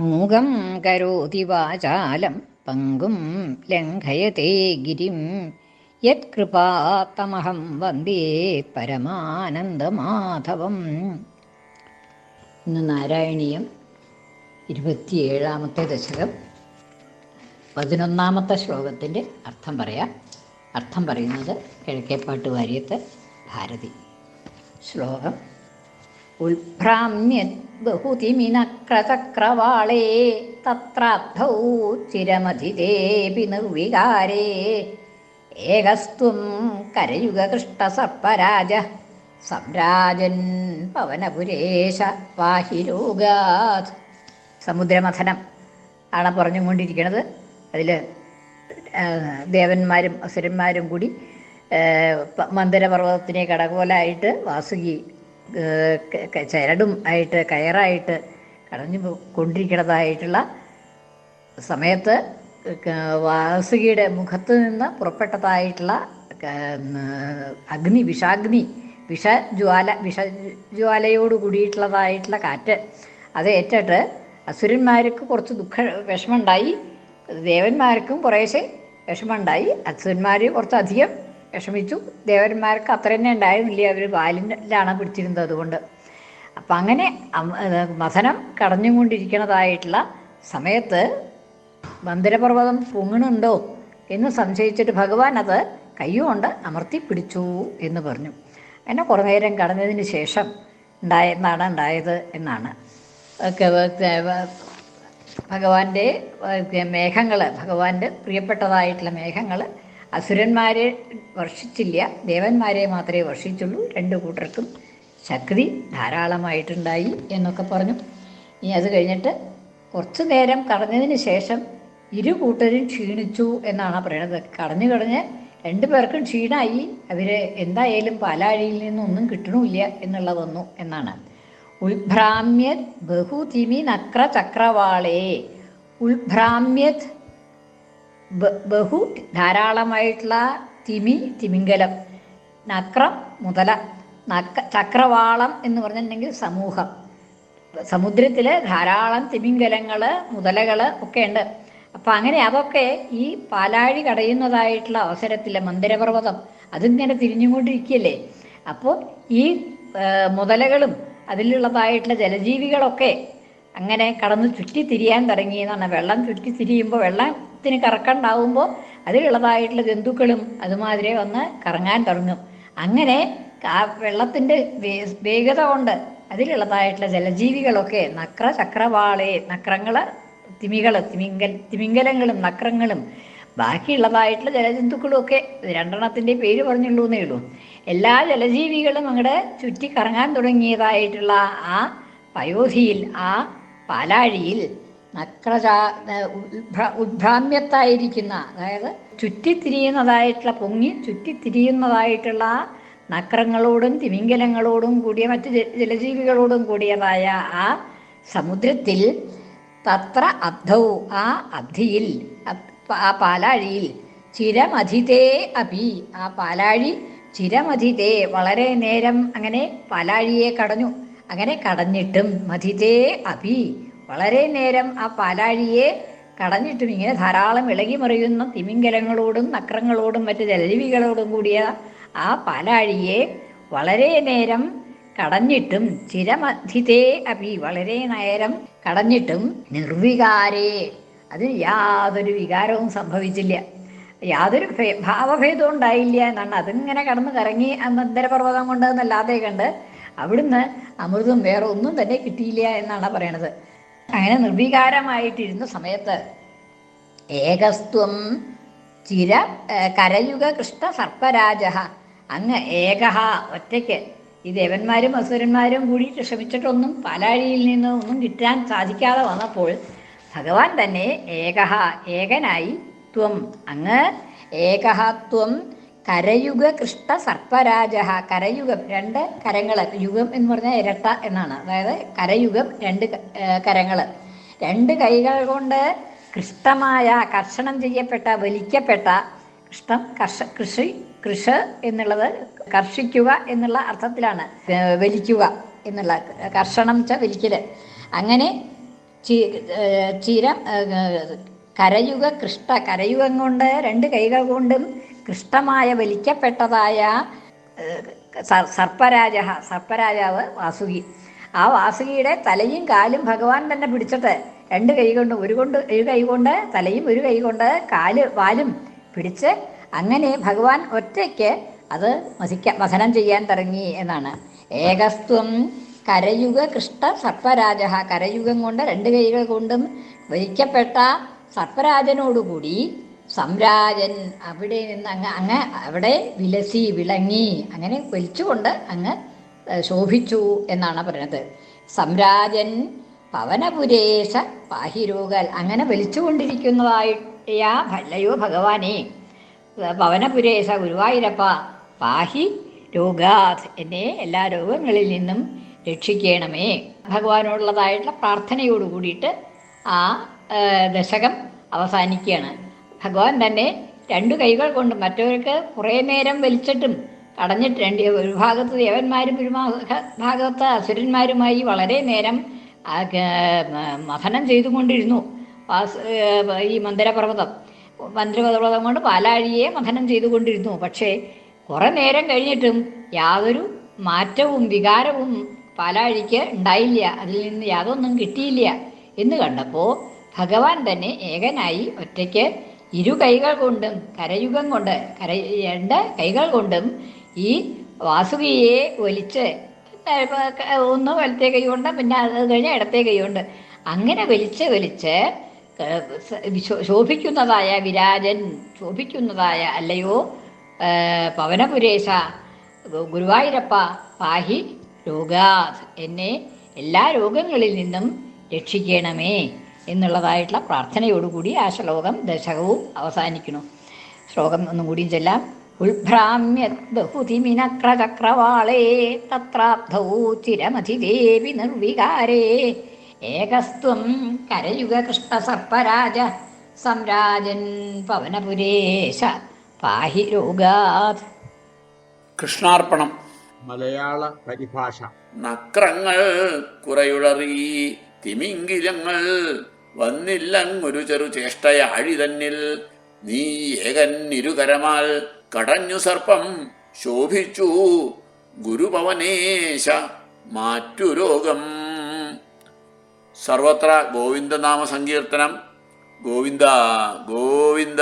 മൂകം കരോതി വാചാലം പങ്കും ലംഘയത്തെ ഗിരിം. യത്കൃപാത്തമഹം വന്ദേ പരമാനന്ദമാധവം. ഇന്ന് നാരായണീയം ഇരുപത്തിയേഴാമത്തെ ദശകം. പതിനൊന്നാമത്തെ ശ്ലോകത്തിന്റെ അർത്ഥം പറയാം. അർത്ഥം പറയുന്നത് കിഴക്കേപ്പാട്ട് വാര്യത്ത് ഭാരതി. ശ്ലോകം ഉത്ഭ്രാമ്യത് ബഹുതിമിനക്രചക്രവാളേ തത്രാബ്ധൗ ചിരമധിതേപി നിർവികാരേ ഏകസ്ത്വം കരയുഗകൃഷ്ടസർപ്പരാജ സംരാജൻ പവനപുരേശ വാഹിരോഗാത് സമുദ്രമഥനം ആണ് പറഞ്ഞുകൊണ്ടിരിക്കുന്നത്. അതിൽ ദേവന്മാരും അസുരന്മാരും കൂടി മന്ദരപർവതത്തിനെ കടകോലായിട്ട് വാസുകി ചരടും ആയിട്ട് കയറായിട്ട് കടഞ്ഞു കൊണ്ടിരിക്കുന്നതായിട്ടുള്ള സമയത്ത് വാസുകിയുടെ മുഖത്ത് നിന്ന് പുറപ്പെട്ടതായിട്ടുള്ള അഗ്നി വിഷാഗ്നി വിഷജ്വാല വിഷജ്വാലയോട് കൂടിയിട്ടുള്ളതായിട്ടുള്ള കാറ്റ്. അത് ഏറ്റിട്ട് അസുരന്മാർക്ക് കുറച്ച് ദുഃഖ വിഷമമുണ്ടായി. ദേവന്മാർക്കും കുറേശ്ശെ വിഷമമുണ്ടായി. അസുരന്മാർ കുറച്ചധികം വിഷമിച്ചു. ദേവന്മാർക്ക് അത്ര തന്നെ ഉണ്ടായിരുന്നില്ല. അവർ വാലിലാണ് പിടിച്ചിരുന്നത് അതുകൊണ്ട്. അപ്പം അങ്ങനെ മഥനം കടഞ്ഞുകൊണ്ടിരിക്കുന്നതായിട്ടുള്ള സമയത്ത് മന്ദിരപർവതം പൊങ്ങണുണ്ടോ എന്ന് സംശയിച്ചിട്ട് ഭഗവാൻ അത് കയ്യുകൊണ്ട് അമർത്തി പിടിച്ചു എന്ന് പറഞ്ഞു. അങ്ങനെ കുറേ നേരം കടന്നതിന് ശേഷം ഉണ്ടായെന്നാണ് ഉണ്ടായത് എന്നാണ്. ഭഗവാന്റെ മേഘങ്ങൾ ഭഗവാന്റെ പ്രിയപ്പെട്ടതായിട്ടുള്ള മേഘങ്ങൾ അസുരന്മാരെ വർഷിച്ചില്ല. ദേവന്മാരെ മാത്രമേ വർഷിച്ചുള്ളൂ. രണ്ട് കൂട്ടർക്കും ശക്തി ധാരാളമായിട്ടുണ്ടായി എന്നൊക്കെ പറഞ്ഞു. ഇനി അത് കഴിഞ്ഞിട്ട് കുറച്ചു നേരം കടഞ്ഞതിന് ശേഷം ഇരു കൂട്ടരും ക്ഷീണിച്ചു എന്നാണ് പറയുന്നത് കടഞ്ഞു കടഞ്ഞ് രണ്ടു പേർക്കും ക്ഷീണമായി അവർ എന്തായാലും പാലാഴിയിൽ നിന്നൊന്നും കിട്ടണമില്ല എന്നുള്ള വന്നു എന്നാണ്. ഉൾഭ്രാമ്യത് ബഹുതിമി നക്ര ചക്രവാളേ ഉൾഭ്രാമ്യത് ബഹു ധാരാളമായിട്ടുള്ള തിമി തിമിംഗലം നക്രം മുതല നക്ക ചക്രവാളം എന്ന് പറഞ്ഞിട്ടുണ്ടെങ്കിൽ സമൂഹം. സമുദ്രത്തിൽ ധാരാളം തിമിംഗലങ്ങൾ മുതലകൾ ഒക്കെ ഉണ്ട് അപ്പം അങ്ങനെ അതൊക്കെ ഈ പാലാഴി കടയുന്നതായിട്ടുള്ള അവസരത്തിൽ മന്ദിരപർവതം അതിങ്ങനെ തിരിഞ്ഞുകൊണ്ടിരിക്കുകയല്ലേ? അപ്പോൾ ഈ മുതലകളും അതിലുള്ളതായിട്ടുള്ള ജലജീവികളൊക്കെ അങ്ങനെ കടന്ന് ചുറ്റി തിരിയാൻ തുടങ്ങിയെന്നാണ് വെള്ളം ചുറ്റി തിരിയുമ്പോൾ വെള്ളത്തിന് കറക്കണ്ടാവുമ്പോൾ അതിലുള്ളതായിട്ടുള്ള ജന്തുക്കളും അതുമാതിരി വന്ന് കറങ്ങാൻ തുടങ്ങും. അങ്ങനെ ആ വെള്ളത്തിന്റെ വേഗത കൊണ്ട് അതിലുള്ളതായിട്ടുള്ള ജലജീവികളൊക്കെ നക്ര ചക്രവാളെ നക്രങ്ങൾ തിമികൾ തിമിങ്കൽ തിമിങ്കലങ്ങളും നക്രങ്ങളും ബാക്കിയുള്ളതായിട്ടുള്ള ജലജന്തുക്കളും ഒക്കെ രണ്ടെണ്ണത്തിന്റെ പേര് പറഞ്ഞുള്ളൂ എന്നേ ഉള്ളൂ. എല്ലാ ജലജീവികളും അങ്ങടെ ചുറ്റി കറങ്ങാൻ തുടങ്ങിയതായിട്ടുള്ള ആ പയോധിയിൽ ആ പാലാഴിയിൽ നക്രചാ ഉദ്ഭ്രാമ്യത്തായിരിക്കുന്ന അതായത് ചുറ്റിത്തിരിയുന്നതായിട്ടുള്ള പൊങ്ങി ചുറ്റിത്തിരിയുന്നതായിട്ടുള്ള നക്രങ്ങളോടും തിമിംഗലങ്ങളോടും കൂടിയ മറ്റ് ജലജീവികളോടും കൂടിയതായ ആ സമുദ്രത്തിൽ തത്ര അബ്ധൗ ആ അബ്ധിയിൽ ആ പാലാഴിയിൽ ചിരമധിതേ അഭി ആ പാലാഴി ചിരമധിതേ വളരെ നേരം അങ്ങനെ പാലാഴിയെ കടഞ്ഞു. അങ്ങനെ കടഞ്ഞിട്ടും മധിതേ അഭി വളരെ നേരം ആ പാലാഴിയെ കടഞ്ഞിട്ടും ഇങ്ങനെ ധാരാളം ഇളകി മറിയുന്ന തിമിംഗലങ്ങളോടും നക്രങ്ങളോടും മറ്റ് ജലജീവികളോടും കൂടിയ ആ പാലാഴിയെ വളരെ നേരം കടഞ്ഞിട്ടും ചിരമധിതേ അഭി വളരെ നേരം കടഞ്ഞിട്ടും നിർവികാരേ. അതിന് യാതൊരു വികാരവും സംഭവിച്ചില്ല. യാതൊരു ഭാവഭേദവും ഉണ്ടായില്ല എന്നാണ്. അതിങ്ങനെ കടന്നു കറങ്ങി മന്ദരപർവതം കൊണ്ട് എന്നല്ലാതെ കണ്ട് അവിടുന്ന് അമൃതും വേറെ ഒന്നും തന്നെ കിട്ടിയില്ല എന്നാണ് പറയണത്. അങ്ങനെ നിർവികാരമായിട്ടിരുന്ന സമയത്ത് ഏകസ്ത്വം ചിര കരയുഗ കൃഷ്ണ സർപ്പരാജ അങ്ങ് ഏകഹ ഒറ്റയ്ക്ക്. ഈ ദേവന്മാരും അസുരന്മാരും കൂടിയിട്ട് ശ്രമിച്ചിട്ടൊന്നും പാലാഴിയിൽ നിന്ന് ഒന്നും കിട്ടാൻ സാധിക്കാതെ വന്നപ്പോൾ ഭഗവാൻ തന്നെ ഏകഹ ഏകനായി ത്വം. അങ്ങ് ഏകഹത്വം കരയുഗ കൃഷ്ണ സർപ്പരാജ കരയുഗം രണ്ട് കരങ്ങൾ യുഗം എന്ന് പറഞ്ഞാൽ ഇരട്ട എന്നാണ്. അതായത് കരയുഗം രണ്ട് കരങ്ങൾ രണ്ട് കൈകൾ കൊണ്ട് കൃഷ്ടമായ കർഷണം ചെയ്യപ്പെട്ട വലിക്കപ്പെട്ട കൃഷ്ണം കർഷ കൃഷി കൃഷ് എന്നുള്ളത് കർഷിക്കുക എന്നുള്ള അർത്ഥത്തിലാണ്. വലിക്കുക എന്നുള്ള കർഷണം വെച്ച വലിക്കൽ. അങ്ങനെ ചിര കരയുഗ കൃഷ്ട. കരയുഗം കൊണ്ട് രണ്ട് കൈകൾ കൊണ്ടും കൃഷ്ടമായ വലിക്കപ്പെട്ടതായ സർപ്പരാജ സർപ്പരാജാവ് വാസുകി. ആ വാസുകിയുടെ തലയും കാലും ഭഗവാൻ തന്നെ പിടിച്ചിട്ട് രണ്ട് കൈ കൊണ്ട് ഒരു കൊണ്ട് ഒരു കൈ കൊണ്ട് തലയും ഒരു കൈ കൊണ്ട് കാൽ വാലും പിടിച്ച് അങ്ങനെ ഭഗവാൻ ഒറ്റയ്ക്ക് അത് മസിക്ക വസനം ചെയ്യാൻ തുടങ്ങി എന്നാണ്. ഏകസ്ത്വം കരയുഗ കൃഷ്ട സർപ്പരാജ കരയുഗം കൊണ്ട് രണ്ട് കൈകൾ കൊണ്ടും വലിക്കപ്പെട്ട സർപ്പരാജനോടുകൂടി സംരാജൻ അവിടെ നിന്ന് അങ്ങ് അങ്ങ് അവിടെ വിലസി വിളങ്ങി അങ്ങനെ വലിച്ചുകൊണ്ട് അങ്ങ് ശോഭിച്ചു എന്നാണ് പറയുന്നത്. സംരാജൻ പവനപുരേശ പാഹിരോഗൽ അങ്ങനെ വലിച്ചുകൊണ്ടിരിക്കുന്നതായ ഭല്ലയോ ഭഗവാനെ? പവനപുരേശ ഗുരുവായൂരപ്പ പാഹി രോഗാത് എന്നെ എല്ലാ രോഗങ്ങളിൽ നിന്നും രക്ഷിക്കണമേ. ഭഗവാനോടുള്ളതായിട്ടുള്ള പ്രാർത്ഥനയോട് കൂടിയിട്ട് ആ ആ, ദശകം അവസാനിക്കുകയാണ്. ഭഗവാൻ തന്നെ രണ്ടു കൈകൾ കൊണ്ട് മറ്റവർക്ക് കുറേ നേരം വലിച്ചിട്ടും തടഞ്ഞിട്ട് രണ്ട് ഒരു ഭാഗത്ത് ദേവന്മാരും ഒരു ഭാഗ- ഭാഗത്ത് അസുരന്മാരുമായി വളരെ നേരം മഥനം ചെയ്തുകൊണ്ടിരുന്നു. ഈ മന്ദിരപർവതം. മന്ദിരപർവതം കൊണ്ട് പാലാഴിയെ മഥനം ചെയ്തുകൊണ്ടിരുന്നു. പക്ഷേ കുറേ നേരം കഴിഞ്ഞിട്ടും യാതൊരു മാറ്റവും വികാരവും പാലാഴിക്ക് ഉണ്ടായില്ല. അതിൽ നിന്ന് യാതൊന്നും കിട്ടിയില്ല എന്ന് കണ്ടപ്പോൾ ഭഗവാൻ തന്നെ ഏകനായി ഒറ്റയ്ക്ക് ഇരു കൈകൾ കൊണ്ടും കരയുഗം കൊണ്ട് കര രണ്ട് കൈകൾ കൊണ്ടും ഈ വാസുകിയെ വലിച്ച് ഒന്ന് വലത്തെ കൈ കൊണ്ട് പിന്നെ അത് കഴിഞ്ഞാൽ ഇടത്തെ കൈ കൊണ്ട് അങ്ങനെ വലിച്ച് വലിച്ച് ശോഭിക്കുന്നതായ വിരാജൻ ശോഭിക്കുന്നതായ അല്ലയോ പവനപുരേശ ഗുരുവായൂരപ്പ പാഹി രോഗാ എന്നെ എല്ലാ രോഗങ്ങളിൽ നിന്നും രക്ഷിക്കണമേ. എന്നുള്ളതായിട്ടുള്ള പ്രാർത്ഥനയോടുകൂടി ആ ശ്ലോകം ദശകവും അവസാനിക്കുന്നു. ശ്ലോകം ഒന്നും കൂടിയും ചെല്ലാം. ഉൾഭ്രാമ്യത് ബഹുതിമിനക്രചക്രവാളേ തത്രാബ്ധൗ ചിരമധിദേവി നിർവികാരേ. ഏകസ്ത്വം കരയുഗ കൃഷ്ണസർപ്പരാജ സംരാജൻ പവനപുരേശ പാഹി രോഗാത്. കൃഷ്ണാർപ്പണം. മലയാള പരിഭാഷ. നക്രങ്ങൾ കുറയുളറി തിമിംഗിലങ്ങൾ വന്നില്ലങ്ങൊരു ചെറു ചേഷ്ടയാഴി തന്നിൽ നീ ഏകൻ ഇരുകരമാൽ കടഞ്ഞു സർപ്പം ശോഭിച്ചു. ഗുരുപവനേശ മാറ്റു രോഗം. സർവത്ര ഗോവിന്ദനാമ സങ്കീർത്തനം ഗോവിന്ദ ഗോവിന്ദ.